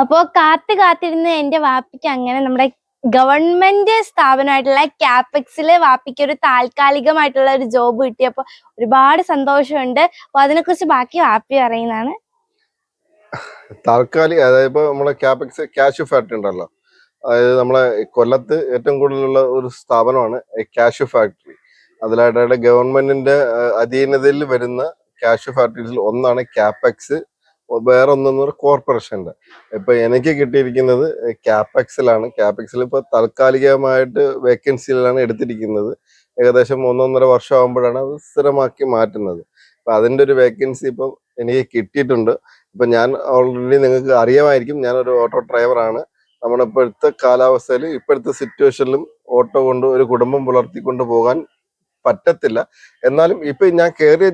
അപ്പോ കാത്ത് കാത്തിരുന്ന് എന്റെ വാപ്പിക്ക് അങ്ങനെ നമ്മുടെ ഗവൺമെന്റ് സ്ഥാപനമായിട്ടുള്ള ക്യാപെക്സിലെ വാപ്പിക്ക് ഒരു താൽക്കാലികമായിട്ടുള്ള ഒരു ജോബ് കിട്ടിയപ്പോ ഒരുപാട് സന്തോഷമുണ്ട്. അപ്പൊ അതിനെക്കുറിച്ച് ബാക്കി വാപ്പി പറയുന്നതാണ്. താൽക്കാലിക അതായത് നമ്മളെ ക്യാപെക്സ് ക്യാഷ് ഫാക്ടറി ഉണ്ടല്ലോ. അതായത് നമ്മളെ കൊല്ലത്ത് ഏറ്റവും കൂടുതലുള്ള ഒരു സ്ഥാപനമാണ് ക്യാഷ് ഫാക്ടറി. അതിലായിട്ട് ഗവൺമെന്റിന്റെ അധീനതയിൽ വരുന്ന ക്യാഷ് ഫാക്ടറീസിൽ ഒന്നാണ് ക്യാപെക്സ്. വേറെ ഒന്നെന്ന് പറഞ്ഞാൽ കോർപ്പറേഷന്റെ ഇപ്പൊ എനിക്ക് കിട്ടിയിരിക്കുന്നത് ക്യാപെക്സിലാണ്. ക്യാപെക്സിൽ ഇപ്പോൾ താൽക്കാലികമായിട്ട് വേക്കൻസിയിലാണ് എടുത്തിരിക്കുന്നത്. ഏകദേശം ഒന്നൊന്നര വർഷം ആകുമ്പോഴാണ് അത് സ്ഥിരമാക്കി മാറ്റുന്നത്. അപ്പം അതിന്റെ ഒരു വേക്കൻസി ഇപ്പം എനിക്ക് കിട്ടിയിട്ടുണ്ട്. ഇപ്പം ഞാൻ ഓൾറെഡി നിങ്ങൾക്ക് അറിയാമായിരിക്കും ഞാനൊരു ഓട്ടോ ഡ്രൈവറാണ്. നമ്മുടെ ഇപ്പോഴത്തെ കാലാവസ്ഥയിൽ ഇപ്പോഴത്തെ സിറ്റുവേഷനിലും ഓട്ടോ കൊണ്ട് ഒരു കുടുംബം പുലർത്തിക്കൊണ്ട് പോകാൻ പറ്റത്തില്ല. എന്നാലും ഇപ്പം ഞാൻ കയറിയ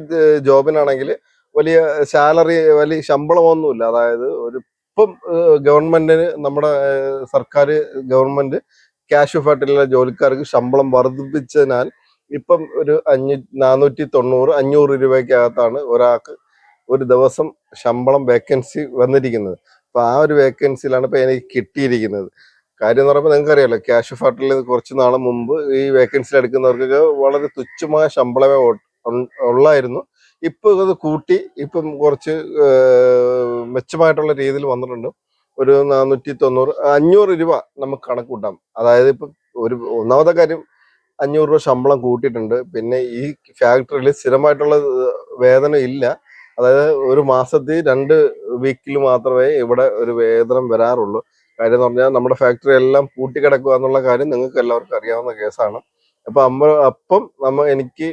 ജോബിനാണെങ്കിൽ വലിയ സാലറി വലിയ ശമ്പളമൊന്നുമില്ല. അതായത് ഒരു ഇപ്പം ഗവൺമെന്റിന് നമ്മുടെ സർക്കാർ ഗവൺമെന്റ് ക്യാഷ് ഫാട്ടിലുള്ള ജോലിക്കാർക്ക് ശമ്പളം വർദ്ധിപ്പിച്ചതിനാൽ ഇപ്പം ഒരു അഞ്ഞൂ നാനൂറ്റി തൊണ്ണൂറ് അഞ്ഞൂറ് രൂപയ്ക്കകത്താണ് ഒരാൾക്ക് ഒരു ദിവസം ശമ്പളം വേക്കൻസി വന്നിരിക്കുന്നത്. അപ്പൊ ആ ഒരു വേക്കൻസിയിലാണ് ഇപ്പൊ എനിക്ക് കിട്ടിയിരിക്കുന്നത്. കാര്യം എന്ന് പറയുമ്പോൾ നിങ്ങൾക്ക് അറിയാലോ ക്യാഷ് ഫാട്ടിൽ കുറച്ച് നാൾ മുമ്പ് ഈ വേക്കൻസിയിൽ എടുക്കുന്നവർക്കൊക്കെ വളരെ തുച്ഛമായ ശമ്പളമേ ഉള്ളായിരുന്നു. ഇപ്പൊ ഇത് കൂട്ടി ഇപ്പം കുറച്ച് മെച്ചമായിട്ടുള്ള രീതിയിൽ വന്നിട്ടുണ്ട്. ഒരു നാനൂറ്റി തൊണ്ണൂറ് അഞ്ഞൂറ് രൂപ നമുക്ക് കണക്ക് കൂട്ടാം. അതായത് ഇപ്പം ഒരു ഒന്നാമത്തെ കാര്യം അഞ്ഞൂറ് രൂപ ശമ്പളം കൂട്ടിയിട്ടുണ്ട്. പിന്നെ ഈ ഫാക്ടറിയിൽ സ്ഥിരമായിട്ടുള്ള വേതനം ഇല്ല. അതായത് ഒരു മാസത്തിൽ രണ്ട് വീക്കിൽ മാത്രമേ ഇവിടെ ഒരു വേതനം വരാറുള്ളൂ. കാര്യം എന്ന് പറഞ്ഞാൽ നമ്മുടെ ഫാക്ടറി എല്ലാം പൂട്ടിക്കിടക്കുക എന്നുള്ള കാര്യം നിങ്ങൾക്ക് എല്ലാവർക്കും അറിയാവുന്ന കേസാണ്. അപ്പൊ അമ്മ അപ്പം നമ്മ എനിക്ക്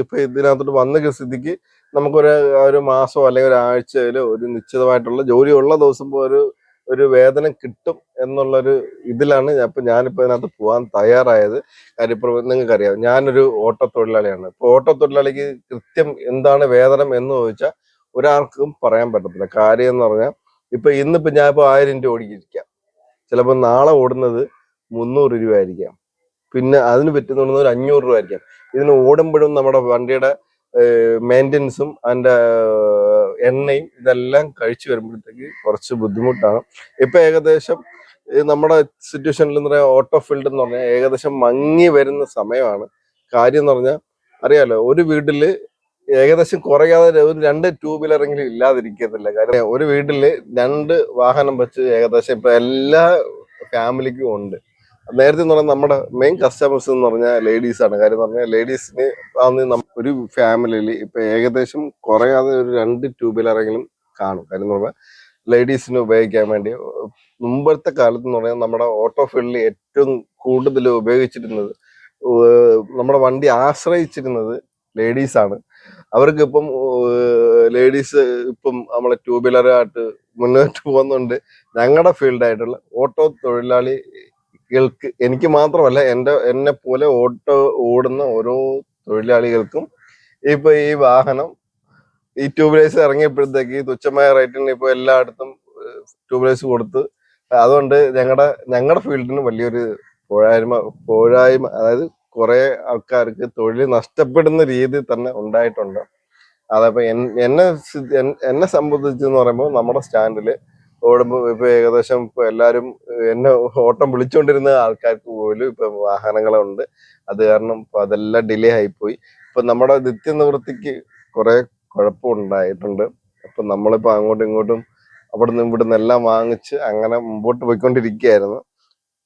ഇപ്പൊ ഇതിനകത്തോട്ട് വന്ന സ്ഥിതിക്ക് നമുക്കൊരു ഒരു മാസമോ അല്ലെങ്കിൽ ഒരാഴ്ചയിലോ ഒരു നിശ്ചിതമായിട്ടുള്ള ജോലി ഉള്ള ദിവസം ഒരു ഒരു വേതനം കിട്ടും എന്നുള്ളൊരു ഇതിലാണ് ഇപ്പൊ ഞാനിപ്പോ ഇതിനകത്ത് പോകാൻ തയ്യാറായത്. കാര്യം ഇപ്പൊ നിങ്ങൾക്ക് അറിയാം ഞാനൊരു ഓട്ടോ തൊഴിലാളിയാണ് ഇപ്പൊ ഓട്ടോ തൊഴിലാളിക്ക് കൃത്യം എന്താണ് വേതനം എന്ന് ചോദിച്ചാൽ ഒരാൾക്കും പറയാൻ പറ്റത്തില്ല. കാര്യം എന്ന് പറഞ്ഞാൽ ഇപ്പൊ ഇന്നിപ്പോ ഞാൻ ഇപ്പൊ ആയിരം രൂപ ഓടിക്കിരിക്കാം ചിലപ്പോൾ നാളെ ഓടുന്നത് മുന്നൂറ് രൂപ ആയിരിക്കാം പിന്നെ അതിന് പറ്റുന്ന ഒരു അഞ്ഞൂറ് രൂപ ആയിരിക്കാം. ഇതിന് ഓടുമ്പോഴും നമ്മുടെ വണ്ടിയുടെ മെയിന്റനൻസും അതിന്റെ എണ്ണയും ഇതെല്ലാം കഴിച്ചു വരുമ്പോഴത്തേക്ക് കുറച്ച് ബുദ്ധിമുട്ടാണ്. ഇപ്പൊ ഏകദേശം നമ്മുടെ സിറ്റുവേഷനിൽ എന്ന് പറയാൻ ഓട്ടോ ഫീൽഡ് എന്ന് പറഞ്ഞാൽ ഏകദേശം മങ്ങി വരുന്ന സമയമാണ്. കാര്യം എന്ന് പറഞ്ഞാൽ അറിയാലോ ഒരു വീട്ടിൽ ഏകദേശം കുറയാതെ ഒരു രണ്ട് ടൂ വീലറെങ്കിലും ഇല്ലാതിരിക്കത്തില്ല. കാര്യം ഒരു വീട്ടിൽ രണ്ട് വാഹനം വെച്ച് ഏകദേശം ഇപ്പം എല്ലാ ഫാമിലിക്കും ഉണ്ട്. നേരത്തെ എന്ന് പറഞ്ഞാൽ നമ്മുടെ മെയിൻ കസ്റ്റമേഴ്സ് എന്ന് പറഞ്ഞാൽ ലേഡീസ് ആണ്. കാര്യം പറഞ്ഞാൽ ലേഡീസിന് ആണ് ഒരു ഫാമിലിയിൽ ഇപ്പൊ ഏകദേശം കുറയാതെ ഒരു രണ്ട് ടൂ വീലറെങ്കിലും കാണും. കാര്യം എന്ന് പറഞ്ഞാൽ ലേഡീസിന് ഉപയോഗിക്കാൻ വേണ്ടി മുമ്പത്തെ കാലത്ത് എന്ന് പറഞ്ഞാൽ നമ്മുടെ ഓട്ടോ ഫീൽഡിൽ ഏറ്റവും കൂടുതൽ ഉപയോഗിച്ചിരുന്നത് നമ്മുടെ വണ്ടി ആശ്രയിച്ചിരുന്നത് ലേഡീസ് ആണ്. അവർക്ക് ഇപ്പം ലേഡീസ് ഇപ്പം നമ്മളെ ടൂ വീലറായിട്ട് മുന്നോട്ട് പോകുന്നുണ്ട്. ഞങ്ങളുടെ ഫീൽഡായിട്ടുള്ള ഓട്ടോ തൊഴിലാളികൾക്ക് എനിക്ക് മാത്രമല്ല എന്റെ എന്നെ പോലെ ഓട്ടോ ഓടുന്ന ഓരോ തൊഴിലാളികൾക്കും ഇപ്പൊ ഈ വാഹനം ഈ ട്യൂബ്ലൈസ് ഇറങ്ങിയപ്പോഴത്തേക്ക് തുച്ഛമായ റേറ്റിന് ഇപ്പൊ എല്ലായിടത്തും ട്യൂബ്ലൈസ് കൊടുത്ത് അതുകൊണ്ട് ഞങ്ങളുടെ ഞങ്ങളുടെ ഫീൽഡിന് വലിയൊരു പോരായ്മ പോരായ്മ അതായത് കുറെ ആൾക്കാർക്ക് തൊഴിൽ നഷ്ടപ്പെടുന്ന രീതി തന്നെ ഉണ്ടായിട്ടുണ്ട്. അതപ്പോ എന്നെ എന്നെ സംബന്ധിച്ചെന്ന് പറയുമ്പോൾ നമ്മുടെ സ്റ്റാൻഡിൽ ഓടുമ്പോൾ ഇപ്പൊ ഏകദേശം ഇപ്പൊ എല്ലാരും എന്നെ ഓട്ടം വിളിച്ചുകൊണ്ടിരുന്ന ആൾക്കാർക്ക് പോലും ഇപ്പൊ വാഹനങ്ങളുണ്ട്. അത് കാരണം ഇപ്പൊ അതെല്ലാം ഡിലേ ആയിപ്പോയി. ഇപ്പൊ നമ്മുടെ നിത്യനിവൃത്തിക്ക് കുറെ കുഴപ്പമുണ്ടായിട്ടുണ്ട് അപ്പൊ നമ്മളിപ്പോ അങ്ങോട്ടും ഇങ്ങോട്ടും അവിടെ നിന്ന് ഇവിടുന്ന് എല്ലാം വാങ്ങിച്ച് അങ്ങനെ മുമ്പോട്ട് പോയിക്കൊണ്ടിരിക്കുകയായിരുന്നു.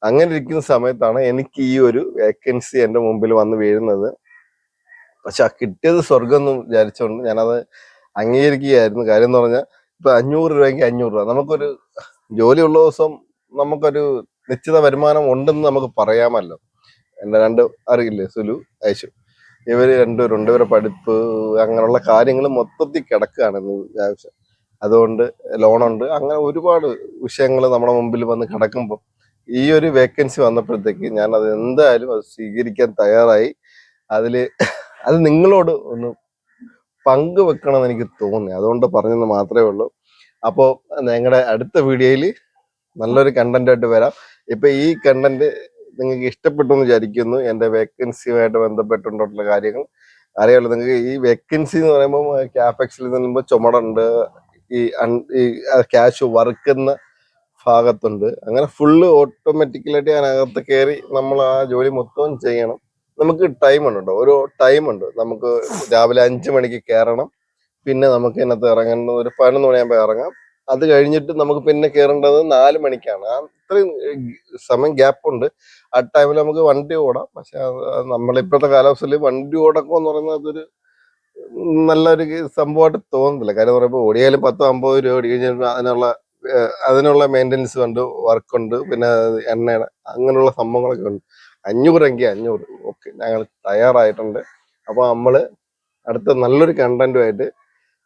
അങ്ങനെ ഇരിക്കുന്ന സമയത്താണ് എനിക്ക് ഈ ഒരു വേക്കൻസി എന്റെ മുമ്പിൽ വന്ന് വീഴുന്നത്. പക്ഷെ കിട്ടിയത് സ്വർഗം എന്ന് വിചാരിച്ചുകൊണ്ട് ഞാനത് അംഗീകരിക്കുകയായിരുന്നു. കാര്യം എന്ന് പറഞ്ഞാൽ ഇപ്പൊ അഞ്ഞൂറ് രൂപയ്ക്ക് അഞ്ഞൂറ് രൂപ. നമുക്കൊരു ജോലിയുള്ള ദിവസം നമുക്കൊരു നിശ്ചിത വരുമാനം ഉണ്ടെന്ന് നമുക്ക് പറയാമല്ലോ. എന്റെ രണ്ട് അറിയില്ലേ? സുലു ഐശു. ഇവർ രണ്ടു രണ്ടുപേരെ പഠിപ്പ് അങ്ങനെയുള്ള കാര്യങ്ങൾ മൊത്തത്തിൽ കിടക്കുകയാണ് ആവശ്യം അതുകൊണ്ട് ലോണുണ്ട്. അങ്ങനെ ഒരുപാട് വിഷയങ്ങൾ നമ്മുടെ മുമ്പിൽ വന്ന് കിടക്കുമ്പോൾ ഈ ഒരു വേക്കൻസി വന്നപ്പോഴത്തേക്ക് ഞാൻ അത് എന്തായാലും അത് സ്വീകരിക്കാൻ തയ്യാറായി. അതിൽ അത് നിങ്ങളോട് ഒന്ന് പങ്കുവെക്കണമെന്ന് എനിക്ക് തോന്നി. അതുകൊണ്ട് പറഞ്ഞെന്ന് മാത്രമേ ഉള്ളൂ. അപ്പോൾ ഞങ്ങളുടെ അടുത്ത വീഡിയോയിൽ നല്ലൊരു കണ്ടന്റായിട്ട് വരാം. ഇപ്പം ഈ കണ്ടന്റ് നിങ്ങൾക്ക് ഇഷ്ടപ്പെട്ടു എന്ന് വിചാരിക്കുന്നു. എന്റെ വേക്കൻസിയുമായിട്ട് ബന്ധപ്പെട്ടുണ്ടോട്ടുള്ള കാര്യങ്ങൾ അറിയാമല്ലോ നിങ്ങൾക്ക് ഈ വേക്കൻസി എന്ന് പറയുമ്പോൾ ക്യാപെക്സിൽ നിന്നുമ്പോൾ ചുമടുണ്ട് ഈ ഈ ക്യാഷ് വർക്കുന്ന ഭാഗത്തുണ്ട്. അങ്ങനെ ഫുള്ള് ഓട്ടോമാറ്റിക്കലായിട്ട് ഞാൻ അകത്ത് കയറി നമ്മൾ ആ ജോലി മൊത്തം ചെയ്യണം. നമുക്ക് ടൈം ഉണ്ട് കേട്ടോ ഒരു ടൈം ഉണ്ട്. നമുക്ക് രാവിലെ അഞ്ച് മണിക്ക് കയറണം പിന്നെ നമുക്ക് ഇതിനകത്ത് ഇറങ്ങുന്ന ഒരു പതിനൊന്ന് മണിയാകുമ്പോൾ ഇറങ്ങാം. അത് കഴിഞ്ഞിട്ട് നമുക്ക് പിന്നെ കയറേണ്ടത് നാല് മണിക്കാണ്. അത്രയും സമയം ഗ്യാപ്പ് ഉണ്ട്. ആ ടൈമിൽ നമുക്ക് വണ്ടി ഓടാം. പക്ഷെ നമ്മൾ ഇപ്പോഴത്തെ കാലാവസ്ഥയിൽ വണ്ടി ഓടക്കം എന്ന് പറയുന്നത് അതൊരു നല്ലൊരു സംഭവമായിട്ട് തോന്നുന്നില്ല. കാര്യം പറയുമ്പോൾ ഓടിയാലും പത്തോ അമ്പതോ രൂപ ഓടി കഴിഞ്ഞാൽ അതിനുള്ള അതിനുള്ള മെയിന്റനൻസ് ഉണ്ട്. വർക്കുണ്ട് പിന്നെ എണ്ണയുടെ അങ്ങനെയുള്ള സംഭവങ്ങളൊക്കെ ഉണ്ട്. അഞ്ഞൂറെങ്കിൽ അഞ്ഞൂറ്. ഓക്കെ ഞങ്ങൾ തയ്യാറായിട്ടുണ്ട്. അപ്പോൾ നമ്മൾ അടുത്ത നല്ലൊരു കണ്ടന്റുമായിട്ട്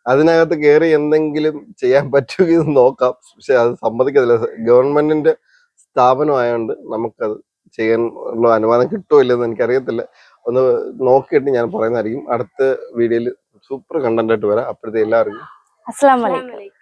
അതിനകത്ത് കയറി എന്തെങ്കിലും ചെയ്യാൻ പറ്റുമെങ്കിൽ നോക്കാം. പക്ഷെ അത് സമ്മതിക്കത്തില്ല. ഗവൺമെന്റിന്റെ സ്ഥാപനമായതുകൊണ്ട് നമുക്കത് ചെയ്യാൻ ഉള്ള അനുവാദം കിട്ടുമോ ഇല്ലെന്ന് എനിക്കറിയത്തില്ല. ഒന്ന് നോക്കിയിട്ട് ഞാൻ പറയുന്നതായിരിക്കും. അടുത്ത വീഡിയോയിൽ സൂപ്പർ കണ്ടന്റ് ആയിട്ട് വരാം. അപ്പോഴത്തെ എല്ലാവർക്കും അസ്സാം വലൈക്കും